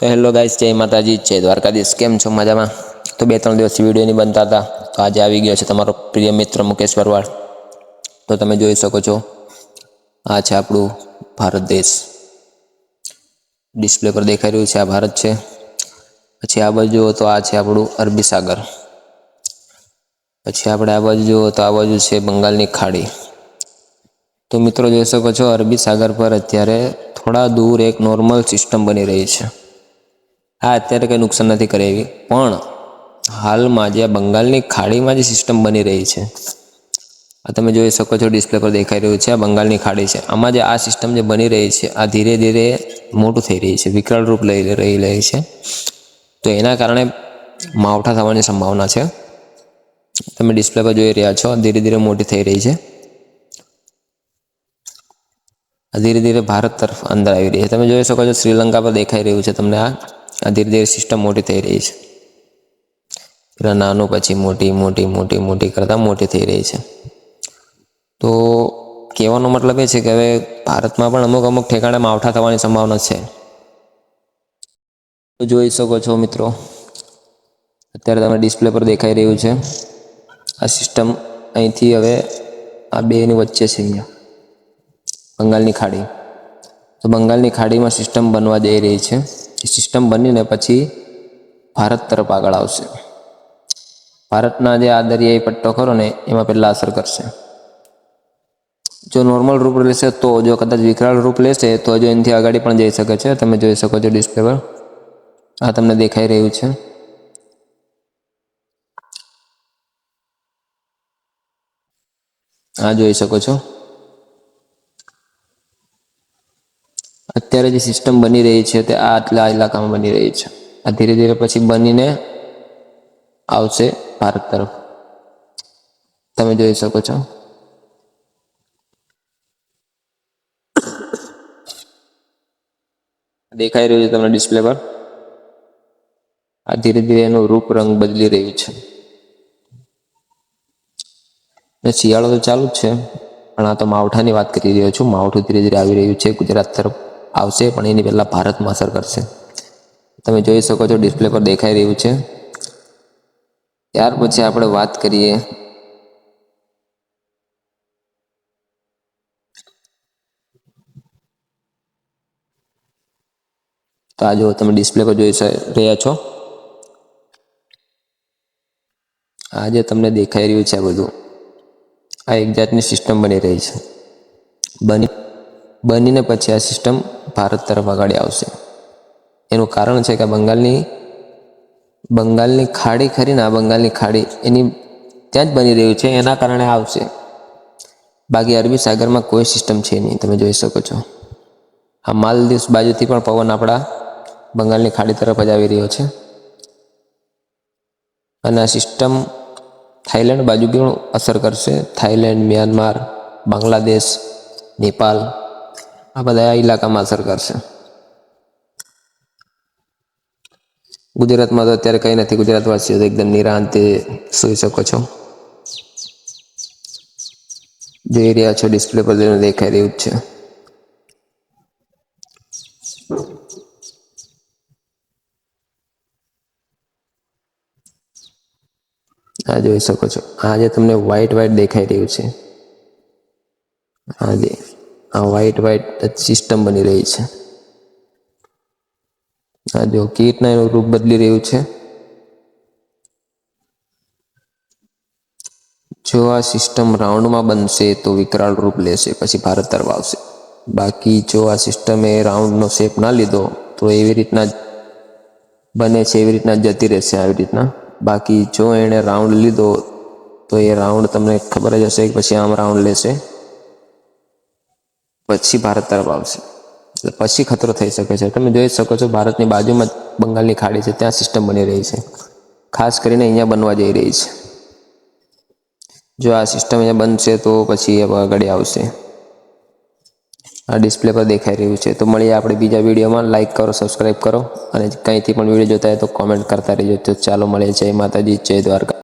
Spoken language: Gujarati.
તો હેલો ગાઈસ, જય માતાજી, જય દ્વારકાધીશ. કેમ છો મજામાં? તો બે ત્રણ દિવસથી વીડિયો નહીં બનતા હતા, તો આજે આવી ગયો છે તમારો પ્રિય મિત્ર મુકેશ પરવાળ તો તમે જોઈ શકો છો, આ છે આપણું ભારત દેશ. ડિસ્પ્લે પર દેખાઈ રહ્યું છે, આ ભારત છે. પછી આ બાજુ તો આ છે આપણું અરબી સાગર. પછી આપણે આ બાજુ જુઓ તો આ બાજુ છે બંગાળની ખાડી. તો મિત્રો જોઈ શકો છો, અરબી સાગર પર અત્યારે થોડા દૂર એક નોર્મલ સિસ્ટમ બની રહી છે. આ અત્યારે કંઈ નુકસાન નથી કરે એવી. પણ હાલમાં જે બંગાળની ખાડીમાં જે સિસ્ટમ બની રહી છે, આ તમે જોઈ શકો છો ડિસ્પ્લે પર દેખાઈ રહ્યું છે આ બંગાળની ખાડી છે. આમાં જે આ સિસ્ટમ જે બની રહી છે, આ ધીરે ધીરે મોટું થઈ રહી છે, વિકરાળ રૂપ લઈ રહી રહી છે. તો એના કારણે માવઠા થવાની સંભાવના છે. તમે ડિસ્પ્લે પર જોઈ રહ્યા છો ધીરે ધીરે મોટી થઈ રહી છે. આ ધીરે ધીરે ભારત તરફ અંદર આવી રહી છે. તમે જોઈ શકો છો, શ્રીલંકા પર દેખાઈ રહ્યું છે તમને આ. આ ધીરે ધીરે સિસ્ટમ મોટી થઈ રહી છે. પેલા નાનું, પછી મોટી મોટી મોટી મોટી કરતાં મોટી થઈ રહી છે. તો કહેવાનો મતલબ એ છે કે હવે ભારતમાં પણ અમુક અમુક ઠેકાણે માવઠા થવાની સંભાવના છે. તો જોઈ શકો છો મિત્રો, અત્યારે તમે ડિસ્પ્લે પર દેખાઈ રહ્યું છે. આ સિસ્ટમ અહીંથી હવે આ બેની વચ્ચે છે અહીંયા, બંગાળની ખાડી. તો બંગાળની ખાડીમાં સિસ્ટમ બનવા જઈ રહી છે. સિસ્ટમ બનીને પછી ભારત તરફ આગળ આવશે. ભારતના જે આ દરિયાઈ પટ્ટો ખરો ને, એમાં પહેલાં અસર કરશે. જો નોર્મલ રૂપ લેશે તો, જો કદાચ વિકરાળ રૂપ લેશે, તો જો એનાથી આગળ પણ જઈ શકે છે. તમે જોઈ શકો છો ડિસ્પ્લે આ તમને દેખાઈ રહ્યું છે. આ જોઈ શકો છો. અત્યારે જે સિસ્ટમ બની રહી છે તે આ આટલા ઇલાકામાં બની રહી છે. આ ધીરે ધીરે પછી બનીને આવશે ભારત તરફ. તમે જોઈ શકો છો. દેખાઈ રહ્યું છે તમને ડિસ્પ્લે પર? આ ધીરે ધીરે એનું રૂપ રંગ બદલી રહ્યું છે. ને શિયાળો તો ચાલુ જ છે. પણ આ તો માવઠાની વાત કરી રહ્યો છું. માવઠું ધીરે ધીરે આવી રહ્યું છે ગુજરાત તરફ. આવશે, પણ એની પહેલાં ભારતમાં અસર કરશે. તમે જોઈ શકો છો ડિસ્પ્લે પર દેખાઈ રહ્યું છે. ત્યાર પછી આપણે વાત કરીએ. તો આ જો તમે ડિસ્પ્લે પર જોઈ રહ્યા છો. આ જે તમને દેખાઈ રહ્યું છે આ બધું, આ એક જાતની સિસ્ટમ બની રહી છે. બની, બનીને પછી આ સિસ્ટમ ભારત તરફ આગળ આવશે. એનું કારણ છે કે બંગાળની બંગાળની ખાડી ખરી ને આ બંગાળની ખાડી એની ત્યાં જ બની રહ્યું છે, એના કારણે આવશે. બાકી અરબી સાગરમાં કોઈ સિસ્ટમ છે નહીં, તમે જોઈ શકો છો. આ માલદીવ્સ બાજુથી પણ પવન આપણા બંગાળની ખાડી તરફ જ આવી રહ્યો છે. અને આ સિસ્ટમ થાઈલેન્ડ બાજુ પણ અસર કરશે? થાઈલેન્ડ મ્યાનમાર, બાંગ્લાદેશ નેપાલ આ બધા ઇલાકામાં અસર કરશે ગુજરાતમાં તો અત્યારે કંઈ નથી. ગુજરાતવાસીઓ તો એકદમ નિરાંતે સૂઈ શકો છો. જોઈ રહ્યા છો ડિસ્પ્લે પર જેનું દેખાઈ રહ્યું જ છે. આ જોઈ શકો છો. આજે તમને વ્હાઈટ વ્હાઈટ દેખાઈ રહ્યું છે. હા જે આ વ્હાઈટ વ્હાઈટ સિસ્ટમ બની રહી છે. આ જો કીટના એનું રૂપ બદલી રહ્યું છે. જો આ સિસ્ટમ રાઉન્ડમાં બનશે તો વિકરાળ રૂપ લેશે, પછી ભારત તરફ આવશે. બાકી જો આ સિસ્ટમે રાઉન્ડનો શેપ ના લીધો, તો એવી રીતના બને છે, એવી રીતના જતી રહેશે આવી રીતના. બાકી જો એણે રાઉન્ડ લીધો, તો એ રાઉન્ડ તમને ખબર જ હશે કે પછી આમ રાઉન્ડ લેશે. પછી ભારત તરફ આવશે. એટલે પછી ખતરો થઈ શકે છે. તમે જોઈ શકો છો ભારતની બાજુમાં બંગાળની ખાડી છે. ત્યાં સિસ્ટમ બની રહી છે. ખાસ કરીને અહીંયા બનવા જઈ રહી છે. જો આ સિસ્ટમ અહીંયા બનશે તો પછી આગળ આવશે. આ ડિસ્પ્લે પર દેખાઈ રહ્યું છે. તો મળીએ આપણે બીજા વિડીયોમાં. લાઇક કરો સબસ્ક્રાઈબ કરો અને કંઈથી પણ વીડિયો જોતા હોય તો કોમેન્ટ કરતા રહેજો. તો ચાલો મળીએ. જય માતાજી, જય દ્વારકા.